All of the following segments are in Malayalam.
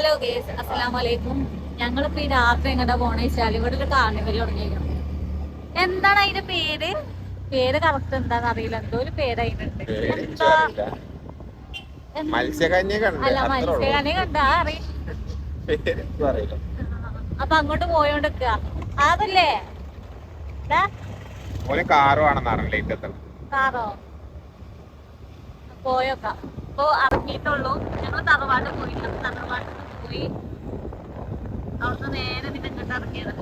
ഹലോ ഗേസ് അസ്സലാമു അലൈക്കും ഞങ്ങളിപ്പോ ഈ രാത്രി എങ്ങോട്ടാ പോണേ വെച്ചാൽ ഇവിടെ ഒരു കാർണിവൽ തുടങ്ങിയിരുന്നു എന്താണ് അതിന്റെ പേര്? പേര് കറക്റ്റ് എന്താന്ന് അറിയില്ല. എന്തോ ഒരു പേര് അതിനുണ്ട്. എന്താ? എന്ത്- മത്സ്യകന്യ അല്ല. മത്സ്യകന്യ കണ്ടാ അറിയില്ല അറിയില്ല. അപ്പൊ അങ്ങോട്ട് പോയോണ്ട് അതല്ലേ? കാറ് പോയോക്കാം. ഇപ്പൊ ഇറങ്ങിയിട്ടുള്ളൂ. ഞങ്ങൾ തറവാട് പോയിട്ടുണ്ട് തറവാട്ടിൽ പോയി. അവിടുന്ന് നേരെ പിന്നെ ഇങ്ങോട്ട് ഇറങ്ങിയത്.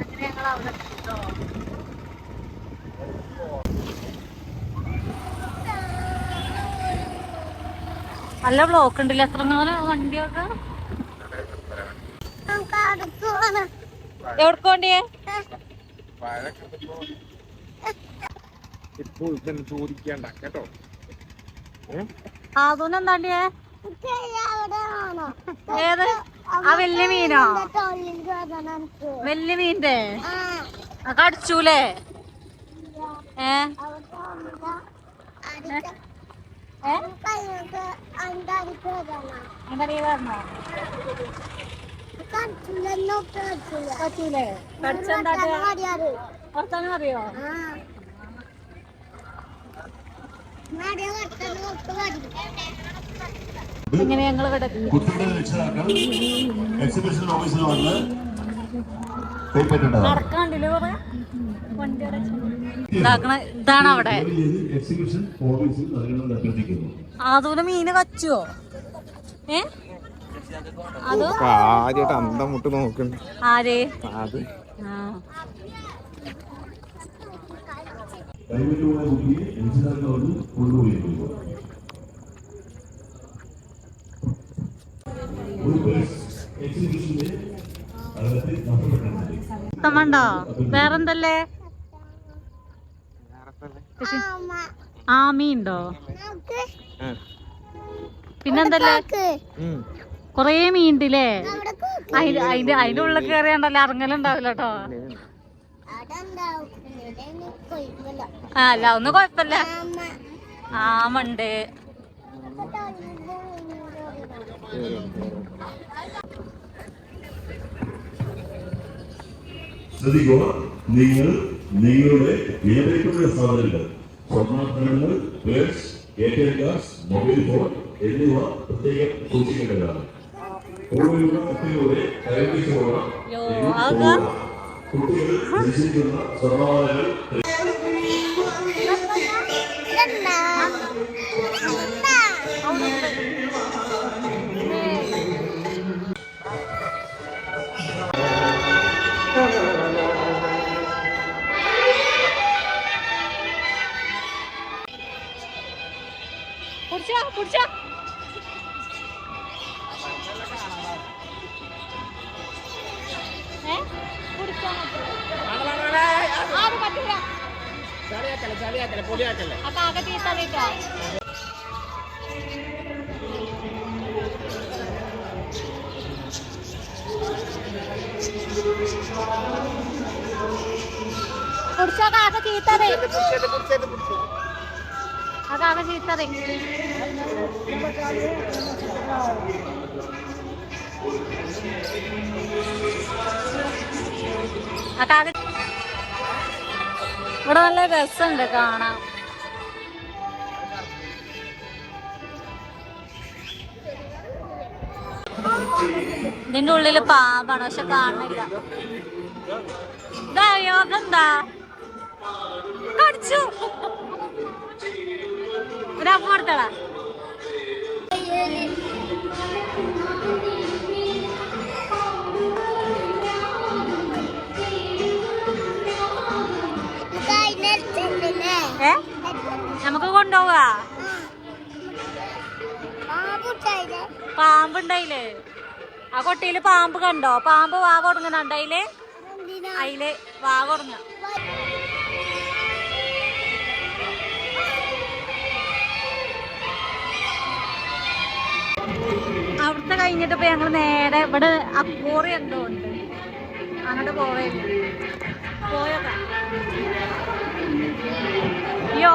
അങ്ങനെ ഞങ്ങൾ അവിടെ എത്തിട്ടോ. നല്ല ബ്ലോക്ക് ഉണ്ടല്ലേ? എത്ര നേരം വണ്ടിയൊക്കെ? എവിടെ പോണ്ടിയേ? വഴക്ക് ഇപ്പൊ ഇപ്പൊ ഇതൊന്നും ചോദിക്കണ്ട കേട്ടോ? ആദൂന് എന്താണ്ടിയേ ഏത്? ആ വലിയ മീനോ? വലിയ മീന്റെ കടിച്ചൂലേ? ഏ? അറിയോ? എങ്ങനെ ഞങ്ങൾ രക്ഷിതാക്കൾ എക്സിബിഷൻ ഓഫീസിൽ വന്ന് ഇതാണ് അവിടെ. അതുപോലെ മീന് കച്ചുവോ? ഏ? അതോ? ആദ്യമായിട്ട് അന്തം മുട്ട് നോക്കുന്നു ആരേ? അത് ആ. കൈവല്ലുള്ള കുട്ടിയെ രക്ഷിതാക്കൾ അവർ കൊണ്ടുപോയിരിക്കുന്നു ഇഷ്ടമുണ്ടോ വേറെന്തല്ലേ? ആമീണ്ടോ പിന്നെന്തല്ലേ? കൊറേ മീനുണ്ടല്ലേ അതിന്റെ അതിന്റെ അതിന്റെ ഉള്ളിൽ കയറിയാണ്ടല്ലോ ഇറങ്ങലുണ്ടാവില്ല കേട്ടോ ആ അല്ല ഒന്ന് കൊഴപ്പല്ല ആമണ്ട്. ശ്രദ്ധിക്കുക നിങ്ങൾ നിങ്ങളുടെ ഏതൊക്കെ സാധനങ്ങൾ സ്വർണാഭരണങ്ങൾ purse A T M card mobile phone എന്നിവ പ്രത്യേകം സൂക്ഷിക്കേണ്ടതാണ് കൂടുതലുള്ള കുട്ടികളുടെ കൈവശമുള്ള യോ ആകാ കുട്ടികൾ ധരിച്ചിരിക്കുന്ന സ്വർണാഭരണങ്ങൾ അപ്പൊ ആകെ ചീത്തളിട്ടോ? കുടിച്ചോ ആകെ ചീത്തറി ആ കാക്ക ചീത്തറി ആ കാക്ക ഇവിടെ നല്ല രസമുണ്ട് കാണാൻ. ഇതിന്റെ ഉള്ളിൽ പാമ്പാണ് പക്ഷെ കാണുന്നില്ല. ഇതായോ കൊടുത്തടാ കൊണ്ടുപോവാ. പാമ്പുണ്ടായില്ലേ? ആ കൊട്ടിയിൽ പാമ്പ് കണ്ടോ? പാമ്പ് വാവ് കൊടുങ്ങുന്നുണ്ട് അതിൽ? അതിൽ വാ കൊടുങ്ങ. അവിടുത്തെ കഴിഞ്ഞിട്ട് ഇപ്പൊ ഞങ്ങൾ നേരെ ഇവിടെ അക്കൂറി എന്തോ ഉണ്ട്. അങ്ങോട്ട് പോവേ. പോയോ അയ്യോ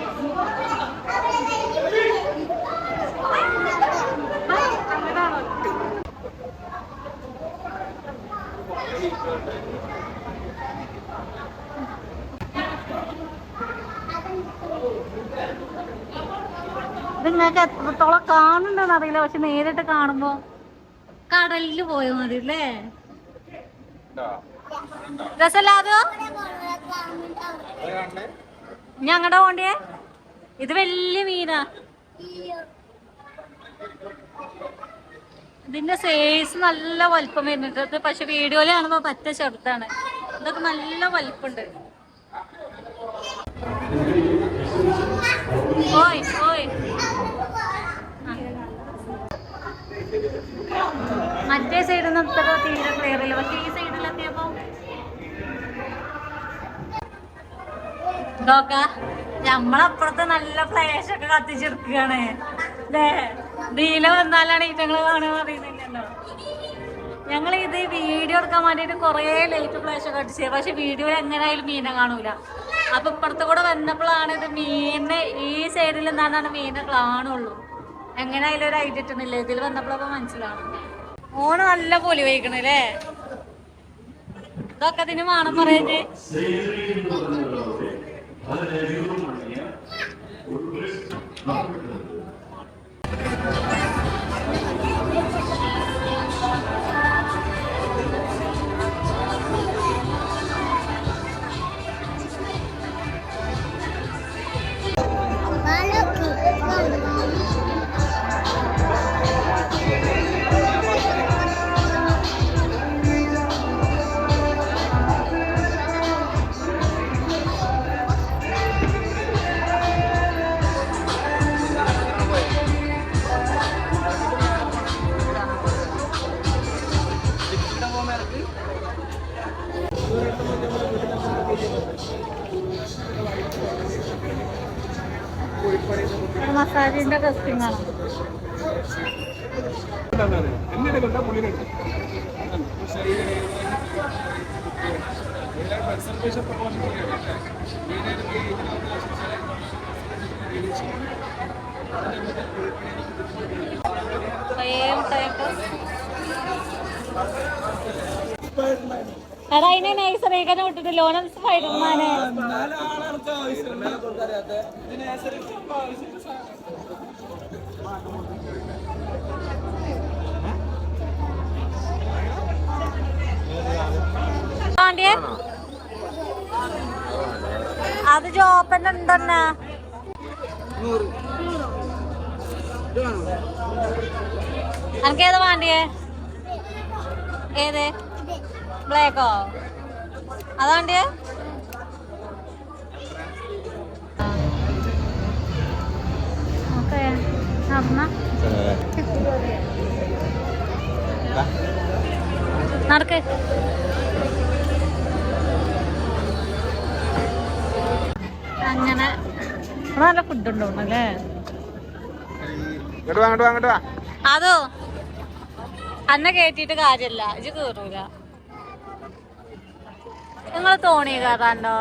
ഇത് നിങ്ങൾക്ക് എത്രത്തോളം കാണുന്നുണ്ടെന്ന് അറിയില്ല. പക്ഷെ നേരിട്ട് കാണുമ്പോ കടലിൽ പോയ മതി അല്ലേ? രസല്ലാതോ ഞങ്ങളുടെ പോണ്ടിയേ? ഇത് വലിയ മീനാ. ഇതിന്റെ സൈസ് നല്ല വലിപ്പം വരുന്നുണ്ട്. പക്ഷെ വീഡിയോയിൽ കാണുമ്പോ പറ്റ ചെറുതാണ്. ഇതൊക്കെ നല്ല വലിപ്പുണ്ട്. ഓയ് ഓയ്. മറ്റേ സൈഡിൽ നിന്ന് ഇത്ര തീരെ ക്ലിയർ ഇല്ല. പക്ഷെ ഈ സൈഡിലെത്തിയപ്പോ നോക്ക നമ്മളപ്പുറത്ത് നല്ല ഫ്ലാഷ് ഒക്കെ കത്തിച്ചെടുക്കുകയാണ്. അല്ലേ നീല വന്നാലാണ് ഈറ്റങ്ങൾ കാണാൻ അറിയുന്നില്ലല്ലോ ഞങ്ങൾ ഇത് വീഡിയോ എടുക്കാൻ വേണ്ടിയിട്ട് കുറേ ലൈറ്റ് ഫ്ലാഷ് ഒക്കെ അടിച്ചത് പക്ഷെ വീഡിയോ എങ്ങനെയായാലും മീനെ കാണൂല. അപ്പൊ ഇപ്പുറത്ത് കൂടെ വന്നപ്പോഴാണ് ഇത് മീനെ ഈ സൈഡിൽ നിന്നാണ് മീനെ കാണുള്ളൂ. എങ്ങനെയായാലും ഒരു ഐഡിയ ഇട്ടുന്നില്ല ഇതിൽ വന്നപ്പോഴപ്പോ മനസ്സിലാണ് ഓണ് നല്ല പൊലി വഹിക്കണല്ലേ ഇതൊക്കെ അതിന് വേണം പറയുന്നത് എന്നെ കണ്ട പുള്ളിനുണ്ട് കൺസർവേഷൻ സെയിം ടൈപ്പ് എടാ അതിനെ നൈസറീക്കനെ വിട്ടിട്ട് ലോനം സ്പൈഡർമാനെ വാണ്ടിയേ? അത് ജോപ്പന്നെ ഉണ്ടെന്നാ. അനക്ക് ഏതാ വേണ്ടിയേ? ഏത്? ബ്ലാക്കോ? അതാ വേണ്ടിയേ? നടക്ക്. അങ്ങനെ നല്ല ഫുഡ് ഉണ്ടോന്നല്ലേ? വാ അങ്ങോട്ട് വാ അങ്ങോട്ട് വാ. അതോ? അന്നെ കേട്ടിട്ട് കാര്യല്ല ഇജ് കേറൂല. നിങ്ങൾ തോണി കയറാണ്ടോ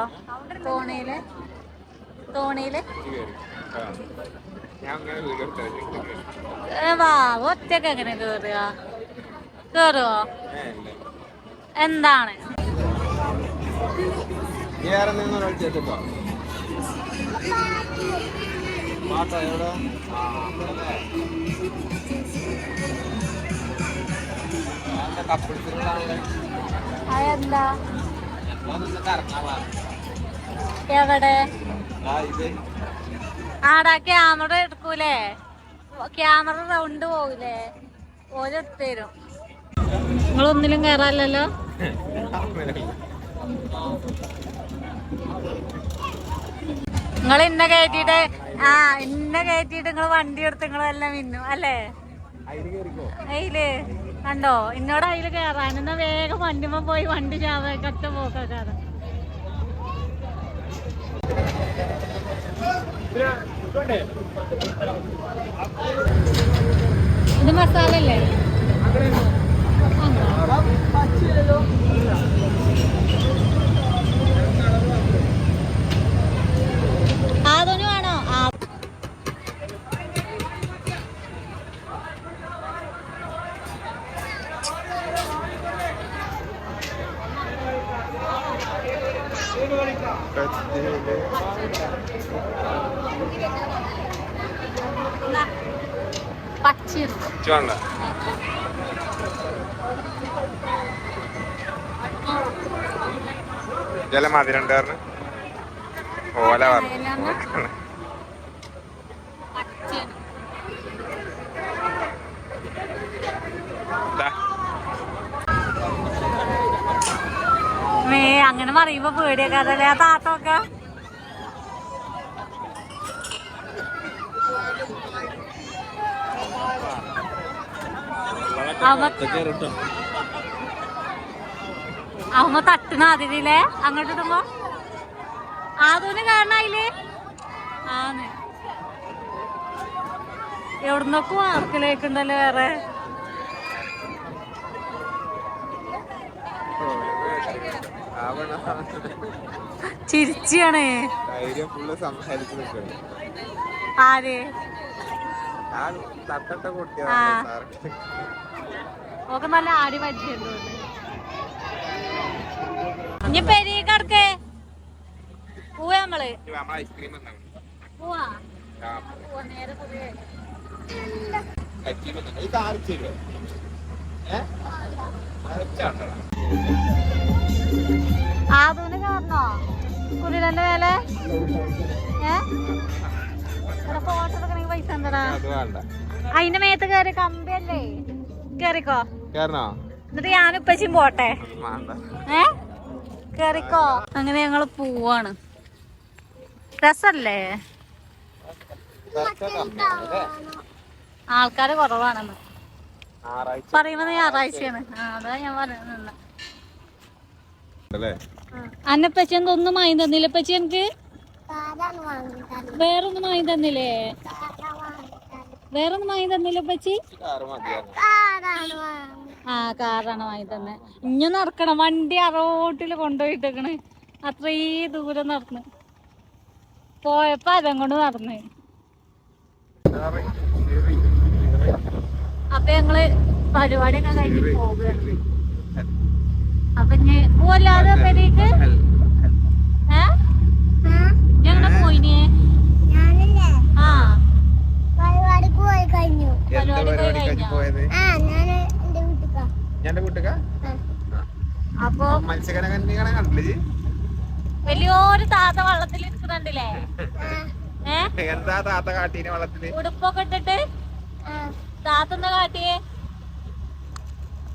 തോണിയിൽ? തോണിയിൽ? വാ ഒറ്റയ്ക്ക് എങ്ങനെ കേറുക? കേറുവോ? എന്താണ്? അതെന്താ എവിടെ? ആടാ ക്യാമറ എടുക്കൂലേ? ക്യാമറ റൗണ്ട് പോകൂലേ? ഓൽ തരും. നിങ്ങളൊന്നിലും കയറാല്ലല്ലോ നിങ്ങൾ ഇന്ന കയറ്റിട്ട് ആ ഇന്ന കയറ്റിട്ട് നിങ്ങൾ വണ്ടി എടുത്ത് നിങ്ങൾ എല്ലാം മിന്നു അല്ലേ? അയിൽ കണ്ടോ? ഇന്നോട് അയിൽ കയറാൻ എന്നാ വേഗം വണ്ടിമ്മ പോയി വണ്ടി ചാവ കറ്റ പോക്കാതെ ഇത് മസാല അല്ലേ ആദോന് വേണോ ആ എന്നാ, പച്ചരി വേണ്ട ജല മധുരണ്ടായിരുന്നു ഓല പറഞ്ഞു പച്ചരി മേ അങ്ങനെ പറയുമ്പോ പേടിയൊക്കെ അതല്ലേ? ആ താത്തൊക്കെ? അവമ്മ തട്ടുന്ന അതിരിലേ അങ്ങോട്ട് ഇടുമ്പോ? ആദൂന് കാണായില്ലേ ആന്ന് എവിടുന്നൊക്കെ വാർക്കിലേക്കുണ്ടല്ലോ വേറെ? ചിരിച്ചാണ്. ആര്? ഓക്കെ നല്ല ആടി പറ്റിയുണ്ട് ഇനി പെരീ കടക്കേ. പോവാ നമ്മൾ. ആദൂന് കാരണോ കുടിലന്റെ വേല ഏ? ഫോട്ടോ എടുക്കണെങ്കിൽ പൈസ എന്താ അത് വേണ്ട. അതിന്റെ മേത്ത് കയറി കമ്പിയല്ലേ? കേറിക്കോ. കേറണോ? എന്നിട്ട് ഞാനിപ്പച്ചും പോട്ടെ. ഏ? കേറിക്കോ? അങ്ങനെ ഞങ്ങൾ പോവാണ്. രസല്ലേ? ആൾക്കാര് കുറവാണെന്ന്. പറയുന്നത് ഞായറാഴ്ചയാണ്. അതാ ഞാൻ പറയുന്നത് അന്നപ്പച്ചി എന്തൊന്നും വാങ്ങി തന്നില്ല? പച്ചി എനിക്ക്? വേറൊന്നും വാങ്ങി തന്നില്ലേ? വേറൊന്നും വാങ്ങി തന്നില്ല പച്ചി ആ കാറാണ് വാങ്ങി തന്നെ. ഇഞ്ഞു നടക്കണം. വണ്ടി ആ റോട്ടിൽ കൊണ്ടുപോയിട്ടേക്കണ്. അത്രേ ദൂരം നടന്ന്. പോയപ്പോ അതം കൊണ്ട് നടന്ന്. അപ്പൊ ഞങ്ങൾ പരിപാടിയൊക്കെ കഴിഞ്ഞ് പോകുക അപ്പൊ ഇനി പോവല്ലാതെ പെരേക്ക് ഞങ്ങളെ പോയിനെ ആ. പരിപാടിക്ക് പോയി കഴിഞ്ഞു. പരിപാടി പോയി കഴിഞ്ഞു? ആ ഞാൻ വീട്ടിക്കാ ഞാൻ കൂട്ടുക? അപ്പൊ കണ്ടിങ്ങനെ കണ്ടില്ലേ വലിയൊരു താത്ത വള്ളത്തിൽ ഇരിക്കുന്നുണ്ടല്ലേ? ഏ? എന്താ താത്ത കാട്ടീനെ വള്ളത്തിൽ? ഉടുപ്പൊക്കെ ഇട്ടിട്ട്? താത്ത എന്താ കാട്ടിയേ?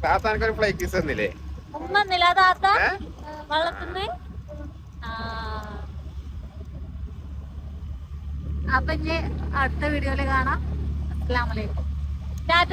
താത്ത എനിക്കൊരു ഫ്ലൈറ്റ് തന്നില്ലേ? ഉമ്മ താത്ത? വള്ളത്തിന്ന്? അപ്പൊ ഇനി അടുത്ത വീഡിയോയിൽ കാണാം. അസ്സലാമലൈക്കും ടാറ്റ